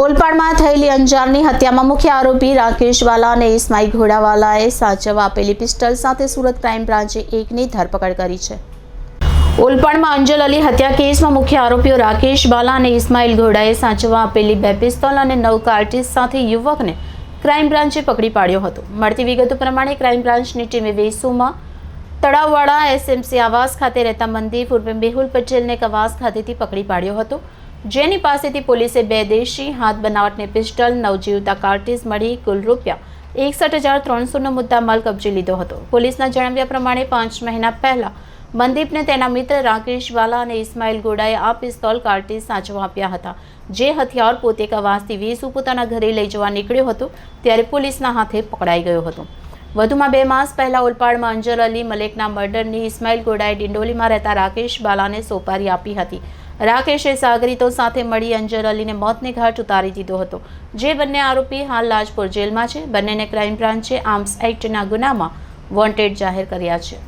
ઓલપાડમાં થયેલી અંજારની હત્યામાં મુખ્ય આરોપી રાકેશવાલા અને ઇસ્માઇલ ઘોડાવાલાએ સાચવવા આપેલી પિસ્ટલ સાથે સુરત ક્રાઇમ બ્રાન્ચે એકની ધરપકડ કરી છે. ઓલપાડમાં અંજલ અલી હત્યા કેસમાં મુખ્ય આરોપીઓ રાકેશ બાલા અને ઇસ્માઇલ ઘોડાએ સાચવવા આપેલી બે પિસ્તોલ અને નવ કાર્ટીસ સાથે યુવકને ક્રાઇમ બ્રાન્ચે પકડી પાડ્યો હતો. મળતી વિગતો પ્રમાણે ક્રાઇમ બ્રાન્ચની ટીમે વેસુમાં તળાવવાળા એસએમસી આવાસ ખાતે રહેતા મંદીપ ઉર્ફે મેહુલ પટેલને કવાસ ખાતેથી પકડી પાડ્યો હતો. જેની પાસેથી પોલીસે બે દેશી હાથ બનાવટની પિસ્ટલ નવજીવતા કાર્ટીસ મળી કુલ રૂપિયા એકસઠ હજાર ત્રણસોનો મુદ્દા માલ કબજે લીધો હતો. પોલીસના જણાવ્યા પ્રમાણે પાંચ મહિના પહેલા મનદીપને તેના મિત્ર રાકેશ વાલા અને ઇસ્માઇલ ગોડાએ આ પિસ્તોલ કાર્ટીસ સાચવા આપ્યા હતા. જે હથિયાર પોતે કવાસથી વીસ પોતાના ઘરે લઈ જવા નીકળ્યો હતો, ત્યારે પોલીસના હાથે પકડાઈ ગયો હતો. વધુમાં બે માસ પહેલા ઓલપાડમાં અંજર અલી મલેકના મર્ડરની ઇસ્માઇલ ગોડાએ ડિંડોલીમાં રહેતા રાકેશ બાલાને સોપારી આપી હતી. રાકેશે સાગરીતો સાથે મળી અંજર અલીને મોતને ઘાટ ઉતારી દીધો હતો. જે બંને આરોપી હાલ લાજપોર જેલમાં છે. બંનેને ક્રાઇમ બ્રાન્ચે આર્મ્સ એક્ટના ગુનામાં વોન્ટેડ જાહેર કર્યા છે.